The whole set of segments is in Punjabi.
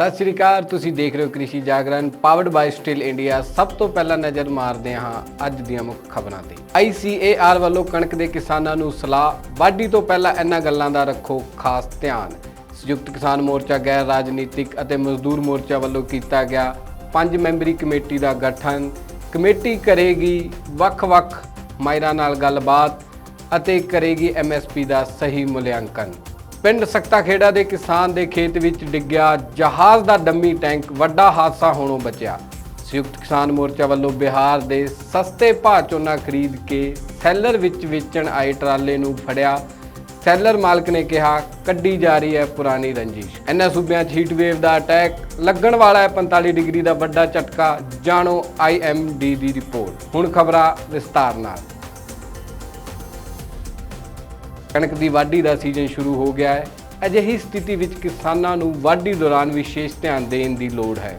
ਸਤਿ ਸ਼੍ਰੀ ਅਕਾਲ, ਤੁਸੀਂ ਦੇਖ ਰਹੇ ਹੋ Krishi Jagran powered by Stihl India ਸਭ ਤੋਂ ਪਹਿਲਾਂ ਨਜ਼ਰ ਮਾਰਦੇ ਹਾਂ ਅੱਜ ਦੀਆਂ ਮੁੱਖ ਖਬਰਾਂ ਤੇ। ICAR ਵੱਲੋਂ ਕਣਕ ਦੇ ਕਿਸਾਨਾਂ ਨੂੰ ਸਲਾਹ, ਵਾਢੀ ਤੋਂ ਪਹਿਲਾਂ ਇਹਨਾਂ ਗੱਲਾਂ ਦਾ ਰੱਖੋ ਖਾਸ ਧਿਆਨ। ਸੰਯੁਕਤ ਕਿਸਾਨ ਮੋਰਚਾ ਗੈਰ ਰਾਜਨੀਤਿਕ ਅਤੇ ਮਜ਼ਦੂਰ ਮੋਰਚਾ ਵੱਲੋਂ ਕੀਤਾ ਗਿਆ ਪੰਜ ਮੈਂਬਰੀ ਕਮੇਟੀ ਦਾ ਗਠਨ। ਕਮੇਟੀ ਕਰੇਗੀ ਵੱਖ-ਵੱਖ ਮਾਇਰਾਂ ਨਾਲ ਗੱਲਬਾਤ ਅਤੇ ਕਰੇਗੀ MSP ਦਾ ਸਹੀ ਮੁਲਾਂਕਣ। ਪਿੰਡ ਸਖਤਾ ਖੇੜਾ ਦੇ ਕਿਸਾਨ ਦੇ ਖੇਤ ਵਿੱਚ ਡਿੱਗਿਆ ਜਹਾਜ਼ ਦਾ ਡੰਮੀ ਟੈਂਕ, ਵੱਡਾ ਹਾਦਸਾ ਹੋਣੋਂ ਬਚਿਆ। ਸੰਯੁਕਤ ਕਿਸਾਨ ਮੋਰਚਾ ਵੱਲੋਂ ਬਿਹਾਰ ਦੇ ਸਸਤੇ ਭਾਅ ਝੋਨਾ ਖਰੀਦ ਕੇ ਸੈਲਰ ਵਿੱਚ ਵੇਚਣ ਆਏ ਟਰਾਲੇ ਨੂੰ ਫੜਿਆ। ਸੈਲਰ ਮਾਲਕ ਨੇ ਕਿਹਾ, ਕੱਢੀ ਜਾ ਰਹੀ ਹੈ ਪੁਰਾਣੀ ਰੰਜਿਸ਼। ਇਹਨਾਂ ਸੂਬਿਆਂ 'ਚ ਹੀਟ ਵੇਵ ਦਾ ਅਟੈਕ ਲੱਗਣ ਵਾਲਾ ਹੈ 45 ਡਿਗਰੀ ਦਾ ਵੱਡਾ ਝਟਕਾ। ਜਾਣੋ IMD ਦੀ ਰਿਪੋਰਟ। ਹੁਣ ਖਬਰਾਂ ਵਿਸਤਾਰ ਨਾਲ। ਕਣਕ ਦੀ ਵਾਢੀ ਦਾ ਸੀਜ਼ਨ ਸ਼ੁਰੂ ਹੋ ਗਿਆ ਹੈ। ਅਜਿਹੀ ਸਥਿਤੀ ਵਿੱਚ ਕਿਸਾਨਾਂ ਨੂੰ ਵਾਢੀ ਦੌਰਾਨ ਵਿਸ਼ੇਸ਼ ਧਿਆਨ ਦੇਣ ਦੀ ਲੋੜ ਹੈ।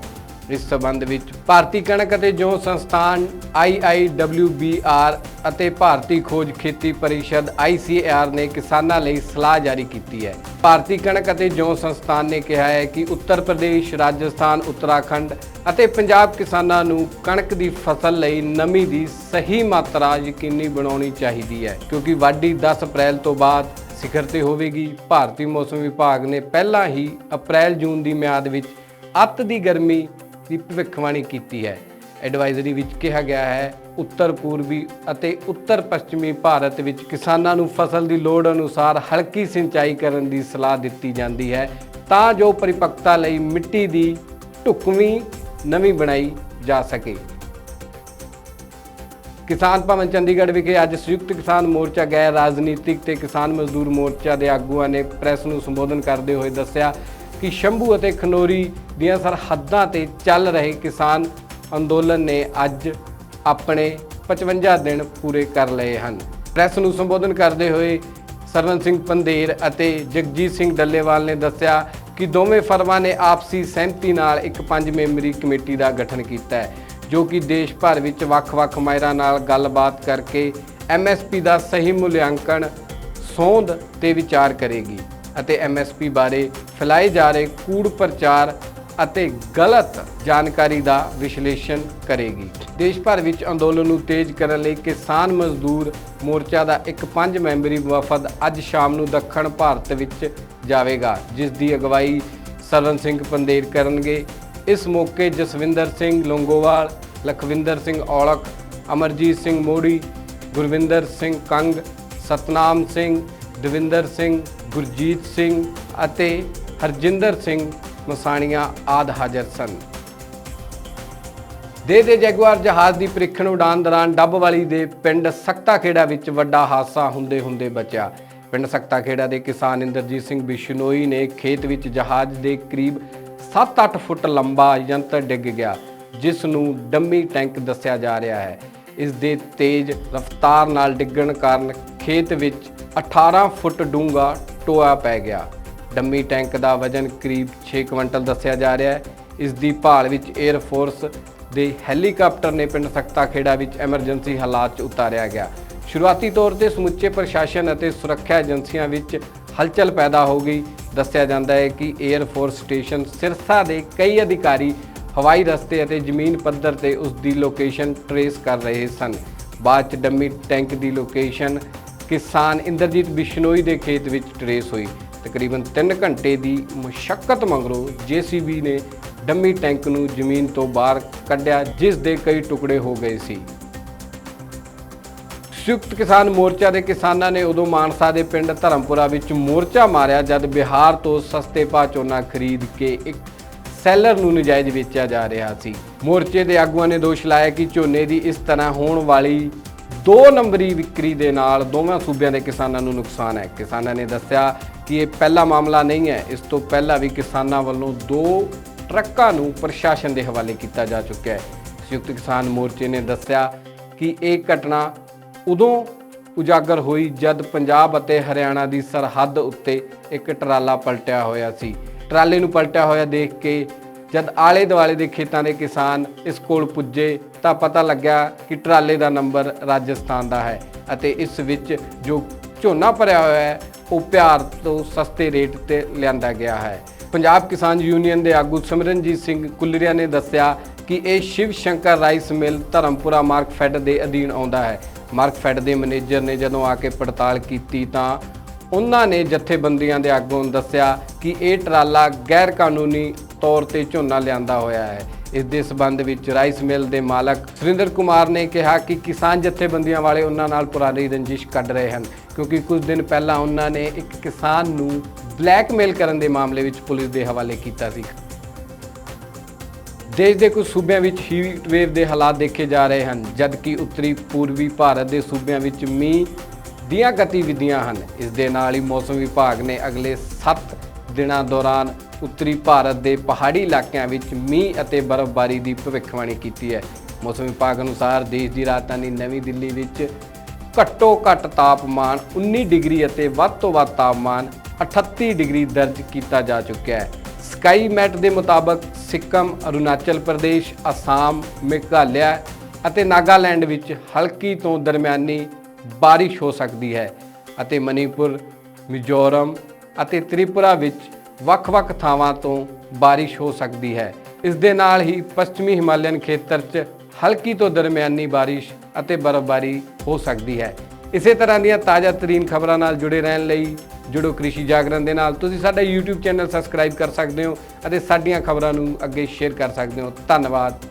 ਇਸ ਸਬੰਧ ਵਿੱਚ ਭਾਰਤੀ ਕਣਕ ਅਤੇ ਜੌਂ ਸੰਸਥਾਨ IIWBR ਅਤੇ ਭਾਰਤੀ ਖੋਜ ਖੇਤੀ ਪਰਿਸ਼ਦ ICAR ਨੇ ਕਿਸਾਨਾਂ ਲਈ ਸਲਾਹ ਜਾਰੀ ਕੀਤੀ ਹੈ। ਭਾਰਤੀ ਕਣਕ ਅਤੇ ਜੌਂ ਸੰਸਥਾਨ ਨੇ ਕਿਹਾ ਹੈ ਕਿ ਉੱਤਰ ਪ੍ਰਦੇਸ਼, ਰਾਜਸਥਾਨ, ਉੱਤਰਾਖੰਡ ਅਤੇ ਪੰਜਾਬ ਕਿਸਾਨਾਂ ਨੂੰ ਕਣਕ ਦੀ ਫਸਲ ਲਈ ਨਮੀ ਦੀ ਸਹੀ ਮਾਤਰਾ ਯਕੀਨੀ ਬਣਾਉਣੀ ਚਾਹੀਦੀ ਹੈ, ਕਿਉਂਕਿ ਵਾਢੀ 10 ਅਪ੍ਰੈਲ ਤੋਂ ਬਾਅਦ ਸਿਖਰ ਤੇ ਹੋਵੇਗੀ। ਭਾਰਤੀ ਮੌਸਮ ਵਿਭਾਗ ਨੇ ਪਹਿਲਾਂ ਹੀ ਅਪ੍ਰੈਲ ਜੂਨ ਦੀ ਮਿਆਦ ਵਿੱਚ ਅੱਤ ਦੀ ਗਰਮੀ ਦੀ ਭਵਿੱਖਬਾਣੀ ਕੀਤੀ ਹੈ। ਐਡਵਾਈਜ਼ਰੀ ਵਿੱਚ ਕਿਹਾ ਗਿਆ ਹੈ, ਉੱਤਰ ਪੂਰਬੀ ਅਤੇ ਉੱਤਰ ਪੱਛਮੀ ਭਾਰਤ ਵਿੱਚ ਕਿਸਾਨਾਂ ਨੂੰ ਫਸਲ ਦੀ ਲੋੜ ਅਨੁਸਾਰ ਹਲਕੀ ਸਿੰਚਾਈ ਕਰਨ ਦੀ ਸਲਾਹ ਦਿੱਤੀ ਜਾਂਦੀ ਹੈ। ਤਾਂ ਜੋ ਪਰਿਪੱਕਤਾ ਲਈ ਮਿੱਟੀ ਦੀ ਢੁਕਵੀਂ ਨਵੀਂ ਬਣਾਈ ਜਾ ਸਕੇ। ਕਿਸਾਨ ਭਵਨ ਚੰਡੀਗੜ੍ਹ ਵਿਖੇ ਅੱਜ ਸੰਯੁਕਤ ਕਿਸਾਨ ਮੋਰਚਾ ਗੈਰ ਰਾਜਨੀਤਿਕ ਤੇ ਕਿਸਾਨ ਮਜ਼ਦੂਰ ਮੋਰਚਾ ਦੇ ਆਗੂਆਂ ਨੇ ਪ੍ਰੈਸ ਨੂੰ ਸੰਬੋਧਨ ਕਰਦੇ ਹੋਏ ਦੱਸਿਆ ਕਿ ਸ਼ੰਭੂ ਅਤੇ ਖਨੋਰੀ ਦੀਆਂ ਸਰਹੱਦਾਂ ਤੇ ਚੱਲ ਰਹੇ ਕਿਸਾਨ ਅੰਦੋਲਨ ਨੇ ਅੱਜ ਆਪਣੇ 55 ਦਿਨ ਪੂਰੇ ਕਰ ਲਏ ਹਨ। ਪ੍ਰੈਸ ਨੂੰ ਸੰਬੋਧਨ ਕਰਦੇ ਹੋਏ ਸਰਵਨ ਸਿੰਘ ਪੰਦੇਰ ਅਤੇ ਜਗਜੀਤ ਸਿੰਘ ਡੱਲੇਵਾਲ ਨੇ ਦੱਸਿਆ ਕਿ ਦੋਵੇਂ ਫਰਮਾਂ ਨੇ ਆਪਸੀ ਸਹਿਮਤੀ ਨਾਲ ਇੱਕ ਪੰਜ ਮੈਂਬਰੀ ਕਮੇਟੀ ਦਾ ਗਠਨ ਕੀਤਾ ਹੈ, ਜੋ ਕਿ ਦੇਸ਼ ਭਰ ਵਿੱਚ ਵੱਖ-ਵੱਖ ਮਾਇਰਾਂ ਨਾਲ ਗੱਲਬਾਤ ਕਰਕੇ MSP ਦਾ ਸਹੀ ਮੁਲਾਂਕਣ ਸੋਧ ਤੇ ਵਿਚਾਰ ਕਰੇਗੀ। ਅਤੇ MSP ਬਾਰੇ ਫੈਲਾਏ ਜਾ ਰਹੇ ਕੂੜ ਪ੍ਰਚਾਰ ਅਤੇ ਗਲਤ ਜਾਣਕਾਰੀ ਦਾ ਵਿਸ਼ਲੇਸ਼ਣ ਕਰੇਗੀ। ਦੇਸ਼ ਭਰ ਵਿੱਚ ਅੰਦੋਲਨ ਨੂੰ ਤੇਜ਼ ਕਰਨ ਲਈ ਕਿਸਾਨ ਮਜ਼ਦੂਰ ਮੋਰਚਾ ਦਾ ਇੱਕ ਪੰਜ ਮੈਂਬਰੀ ਵਫਦ ਅੱਜ ਸ਼ਾਮ ਨੂੰ ਦੱਖਣ ਭਾਰਤ ਵਿੱਚ ਜਾਵੇਗਾ, ਜਿਸ ਦੀ ਅਗਵਾਈ ਸਰਵਨ ਸਿੰਘ ਪੰਦੇਰ ਕਰਨਗੇ। ਇਸ ਮੌਕੇ ਜਸਵਿੰਦਰ ਸਿੰਘ ਲੋਂਗੋਵਾਲ, ਲਖਵਿੰਦਰ ਸਿੰਘ ਔਲਖ, ਅਮਰਜੀਤ ਸਿੰਘ ਮੋੜੀ ਗੁਰਵਿੰਦਰ ਸਿੰਘ ਕੰਗ, ਸਤਨਾਮ ਸਿੰਘ, ਦਵਿੰਦਰ ਸਿੰਘ ਗੁਰਜੀਤ ਸਿੰਘ ਅਤੇ ਹਰਜਿੰਦਰ ਸਿੰਘ ਮਸਾਣੀਆਂ ਆਦ ਹਾਜ਼ਰ ਸਨ। ਦੇ ਦੇ ਜੈਗੁਆਰ ਜਹਾਜ਼ ਦੀ ਪ੍ਰੀਖਣ ਉਡਾਨ ਦੌਰਾਨ ਡੱਬਵਾਲੀ ਦੇ ਪਿੰਡ ਸਖਤਾਖੇੜਾ ਵਿੱਚ ਵੱਡਾ ਹਾਦਸਾ ਹੁੰਦੇ ਹੁੰਦੇ ਬਚਿਆ। ਪਿੰਡ ਸਖਤਾਖੇੜਾ ਦੇ ਕਿਸਾਨ ਇੰਦਰਜੀਤ ਸਿੰਘ ਬਿਸ਼ਨੋਈ ਨੇ ਖੇਤ ਵਿੱਚ ਜਹਾਜ਼ ਦੇ ਕਰੀਬ 7-8 ਫੁੱਟ ਲੰਬਾ ਯੰਤਰ ਡਿੱਗ ਗਿਆ, ਜਿਸ ਨੂੰ ਡੰਮੀ ਟੈਂਕ ਦੱਸਿਆ ਜਾ ਰਿਹਾ ਹੈ। ਇਸ ਦੇ ਤੇਜ਼ ਰਫ਼ਤਾਰ ਨਾਲ ਡਿੱਗਣ ਕਾਰਨ ਖੇਤ ਵਿੱਚ 18 ਫੁੱਟ ਡੂੰਘਾ ਟੋਆ ਪੈ ਗਿਆ। ਡੰਮੀ ਟੈਂਕ ਦਾ ਵਜ਼ਨ ਕਰੀਬ 6 ਕੁਇੰਟਲ ਦੱਸਿਆ ਜਾ ਰਿਹਾ ਹੈ। ਇਸ ਦੀ ਭਾਲ ਵਿੱਚ 에ਅਰ ਫੋਰਸ ਦੇ ਹੈਲੀਕਾਪਟਰ ਨੇ ਪਿੰਡ ਸਖਤਾ ਖੇੜਾ ਵਿੱਚ ਐਮਰਜੈਂਸੀ ਹਾਲਾਤ 'ਚ ਉਤਾਰਿਆ ਗਿਆ। ਸ਼ੁਰੂਆਤੀ ਤੌਰ ਤੇ ਸਮੁੱਚੇ ਪ੍ਰਸ਼ਾਸਨ ਅਤੇ ਸੁਰੱਖਿਆ ਏਜੰਸੀਆਂ ਵਿੱਚ ਹਲਚਲ ਪੈਦਾ ਹੋ ਗਈ। ਦੱਸਿਆ ਜਾਂਦਾ ਹੈ ਕਿ 에ਅਰ ਫੋਰਸ ਸਟੇਸ਼ਨ ਸਿਰਸਾ ਦੇ ਕਈ ਅਧਿਕਾਰੀ ਹਵਾਈ ਰਸਤੇ ਅਤੇ ਜ਼ਮੀਨ ਪੱਧਰ ਤੇ ਉਸ ਦੀ ਲੋਕੇਸ਼ਨ ਟਰੇਸ ਕਰ ਰਹੇ ਸਨ। ਬਾਅਦ ਚ ਡੰਮੀ ਟੈਂਕ ਦੀ ਲੋਕੇਸ਼ਨ ਕਿਸਾਨ ਇੰਦਰਜੀਤ ਬਿਸ਼ਨੋਈ ਦੇ ਖੇਤ ਵਿੱਚ ਟਰੇਸ ਹੋਈ। ਤਕਰੀਬਨ 3 ਘੰਟੇ ਦੀ ਮੁਸ਼ਕਲ ਮਗਰੋਂ ਜੀਸੀਬੀ ਨੇ ਡੰਮੀ ਟੈਂਕ ਨੂੰ ਜ਼ਮੀਨ ਤੋਂ ਬਾਹਰ ਕੱਢਿਆ, ਜਿਸ ਦੇ ਕਈ ਟੁਕੜੇ ਹੋ ਗਏ ਸੀ। ਸੰਯੁਕਤ ਕਿਸਾਨ ਮੋਰਚਾ ਦੇ ਕਿਸਾਨਾਂ ਨੇ ਉਦੋਂ ਮਾਨਸਾ ਦੇ ਪਿੰਡ ਧਰਮਪੁਰਾ ਵਿੱਚ ਮੋਰਚਾ ਮਾਰਿਆ, ਜਦ ਬਿਹਾਰ ਤੋਂ ਸਸਤੇ ਭਾਅ ਝੋਨਾ ਖਰੀਦ ਕੇ ਇੱਕ ਸੈਲਰ ਨੂੰ ਨਜਾਇਜ਼ ਵੇਚਿਆ ਜਾ ਰਿਹਾ ਸੀ। ਮੋਰਚੇ ਦੇ ਆਗੂਆਂ ਨੇ ਦੋਸ਼ ਲਾਇਆ ਕਿ ਝੋਨੇ ਦੀ ਇਸ ਤਰ੍ਹਾਂ ਹੋਣ ਵਾਲੀ ਦੋ ਨੰਬਰੀ ਵਿਕਰੀ ਦੇ ਨਾਲ ਦੋਵਾਂ ਸੂਬਿਆਂ ਦੇ ਕਿਸਾਨਾਂ ਨੂੰ ਨੁਕਸਾਨ ਹੈ। ਕਿਸਾਨਾਂ ਨੇ ਦੱਸਿਆ ਕਿ ਇਹ ਪਹਿਲਾ ਮਾਮਲਾ ਨਹੀਂ ਹੈ। ਇਸ ਤੋਂ ਪਹਿਲਾਂ ਵੀ ਕਿਸਾਨਾਂ ਵੱਲੋਂ ਦੋ ਟਰੱਕਾਂ ਨੂੰ ਪ੍ਰਸ਼ਾਸਨ ਦੇ ਹਵਾਲੇ ਕੀਤਾ ਜਾ ਚੁੱਕਿਆ ਹੈ। ਸੰਯੁਕਤ ਕਿਸਾਨ ਮੋਰਚੇ ਨੇ ਦੱਸਿਆ ਕਿ ਇਹ ਘਟਨਾ ਉਦੋਂ ਉਜਾਗਰ ਹੋਈ ਜਦ ਪੰਜਾਬ ਅਤੇ ਹਰਿਆਣਾ ਦੀ ਸਰਹੱਦ ਉੱਤੇ ਇੱਕ ਟਰਾਲਾ ਪਲਟਿਆ ਹੋਇਆ ਸੀ। ਟਰਾਲੇ ਨੂੰ ਪਲਟਿਆ ਹੋਇਆ ਦੇਖ ਕੇ ਜਦ ਆਲੇ ਦੁਆਲੇ ਦੇ ਖੇਤਾਂ ਦੇ ਕਿਸਾਨ ਇਸ ਕੋਲ ਪੁੱਜੇ ਤਾਂ ਪਤਾ ਲੱਗਿਆ ਕਿ ਟਰਾਲੇ ਦਾ ਨੰਬਰ ਰਾਜਸਥਾਨ ਦਾ ਹੈ ਅਤੇ ਇਸ ਵਿੱਚ ਜੋ ਝੋਨਾ ਭਰਿਆ ਹੋਇਆ ਹੈ, ਉਹ ਪਿਆਰ ਤੋਂ ਸਸਤੇ ਰੇਟ ਤੇ ਲਿਆਂਦਾ ਗਿਆ ਹੈ। ਪੰਜਾਬ ਕਿਸਾਨ ਯੂਨੀਅਨ ਦੇ ਆਗੂ ਸਿਮਰਨਜੀਤ ਸਿੰਘ ਕੁਲਰੀਆ ਨੇ ਦੱਸਿਆ ਕਿ ਇਹ ਸ਼ਿਵ ਸ਼ੰਕਰ ਰਾਈਸ ਮਿਲ ਧਰਮਪੁਰਾ ਮਾਰਕਫੈਡ ਦੇ ਅਧੀਨ ਆਉਂਦਾ ਹੈ। ਮਾਰਕਫੈਡ ਦੇ ਮੈਨੇਜਰ ਨੇ ਜਦੋਂ ਆ ਕੇ ਪੜਤਾਲ ਕੀਤੀ ਤਾਂ ਉਹਨਾਂ ਨੇ ਜਥੇਬੰਦੀਆਂ ਦੇ ਆਗੂਆਂ ਨੂੰ ਦੱਸਿਆ ਕਿ ਇਹ ਟਰਾਲਾ ਗੈਰ ਕਾਨੂੰਨੀ ਤੌਰ ਤੇ ਝੋਨਾ ਲਿਆਂਦਾ ਹੋਇਆ ਹੈ। ਇਸ ਦੇ ਸਬੰਧ ਵਿੱਚ ਰਾਈਸ ਮਿਲ ਦੇ ਮਾਲਕ ਸੁਰਿੰਦਰ ਕੁਮਾਰ ਨੇ ਕਿਹਾ ਕਿ ਕਿਸਾਨ ਜਥੇਬੰਦੀਆਂ ਵਾਲੇ ਉਹਨਾਂ ਨਾਲ ਪੁਰਾਣੀ ਰੰਜਿਸ਼ ਕੱਢ ਰਹੇ ਹਨ, ਕਿਉਂਕਿ ਕੁਝ ਦਿਨ ਪਹਿਲਾਂ ਉਹਨਾਂ ਨੇ ਇੱਕ ਕਿਸਾਨ ਨੂੰ ਬਲੈਕਮੇਲ ਕਰਨ ਦੇ ਮਾਮਲੇ ਵਿੱਚ ਪੁਲਿਸ ਦੇ ਹਵਾਲੇ ਕੀਤਾ ਸੀ। ਦੇਸ਼ ਦੇ ਕੁਝ ਸੂਬਿਆਂ ਵਿੱਚ ਹੀਟ ਵੇਵ ਦੇ ਹਾਲਾਤ ਦੇਖੇ ਜਾ ਰਹੇ ਹਨ, ਜਦਕਿ ਉੱਤਰੀ ਪੂਰਬੀ ਭਾਰਤ ਦੇ ਸੂਬਿਆਂ ਵਿੱਚ ਮੀਂਹ ਦੀਆਂ ਗਤੀਵਿਧੀਆਂ ਹਨ। ਇਸ ਦੇ ਨਾਲ ਹੀ ਮੌਸਮ ਵਿਭਾਗ ਨੇ ਅਗਲੇ 7 ਦਿਨਾਂ ਦੌਰਾਨ ਉੱਤਰੀ ਭਾਰਤ ਦੇ ਪਹਾੜੀ ਇਲਾਕਿਆਂ ਵਿੱਚ ਮੀਂਹ ਅਤੇ ਬਰਫ਼ਬਾਰੀ ਦੀ ਭਵਿੱਖਬਾਣੀ ਕੀਤੀ ਹੈ। ਮੌਸਮ ਵਿਭਾਗ ਅਨੁਸਾਰ ਦੇਸ਼ ਦੀ ਰਾਜਧਾਨੀ ਨਵੀਂ ਦਿੱਲੀ ਵਿੱਚ ਘੱਟੋ ਘੱਟ ਤਾਪਮਾਨ 19 ਡਿਗਰੀ ਅਤੇ ਵੱਧ ਤੋਂ ਵੱਧ ਤਾਪਮਾਨ 38 ਡਿਗਰੀ ਦਰਜ ਕੀਤਾ ਜਾ ਚੁੱਕਿਆ ਹੈ। ਸਕਾਈ ਮੈਟ ਦੇ ਮੁਤਾਬਕ ਸਿੱਕਮ, ਅਰੁਣਾਚਲ ਪ੍ਰਦੇਸ਼, ਅਸਾਮ, ਮੇਘਾਲਿਆ ਅਤੇ ਨਾਗਾਲੈਂਡ ਵਿੱਚ ਹਲਕੀ ਤੋਂ ਦਰਮਿਆਨੀ ਬਾਰਿਸ਼ ਹੋ ਸਕਦੀ ਹੈ ਅਤੇ ਮਨੀਪੁਰ, ਮਿਜ਼ੋਰਮ ਅਤੇ ਤ੍ਰਿਪੁਰਾ ਵਿੱਚ ਵੱਖ-ਵੱਖ ਥਾਵਾਂ ਤੋਂ ਬਾਰਿਸ਼ ਹੋ ਸਕਦੀ ਹੈ। ਇਸ ਦੇ ਨਾਲ ਹੀ ਪੱਛਮੀ ਹਿਮਾਲਿਅਨ ਖੇਤਰ 'ਚ ਹਲਕੀ ਤੋਂ ਦਰਮਿਆਨੀ ਬਾਰਿਸ਼ ਅਤੇ ਬਰਫ਼ਬਾਰੀ ਹੋ ਸਕਦੀ ਹੈ। ਇਸੇ ਤਰ੍ਹਾਂ ਦੀਆਂ ਤਾਜ਼ਾ ਤਰੀਨ ਖਬਰਾਂ ਨਾਲ ਜੁੜੇ ਰਹਿਣ ਲਈ ਜੁੜੋ ਕ੍ਰਿਸ਼ੀ ਜਾਗਰਣ ਦੇ ਨਾਲ। ਤੁਸੀਂ ਸਾਡਾ YouTube ਚੈਨਲ ਸਬਸਕ੍ਰਾਈਬ ਕਰ ਸਕਦੇ ਹੋ ਅਤੇ ਸਾਡੀਆਂ ਖਬਰਾਂ ਨੂੰ ਅੱਗੇ ਸ਼ੇਅਰ ਕਰ ਸਕਦੇ ਹੋ। ਧੰਨਵਾਦ।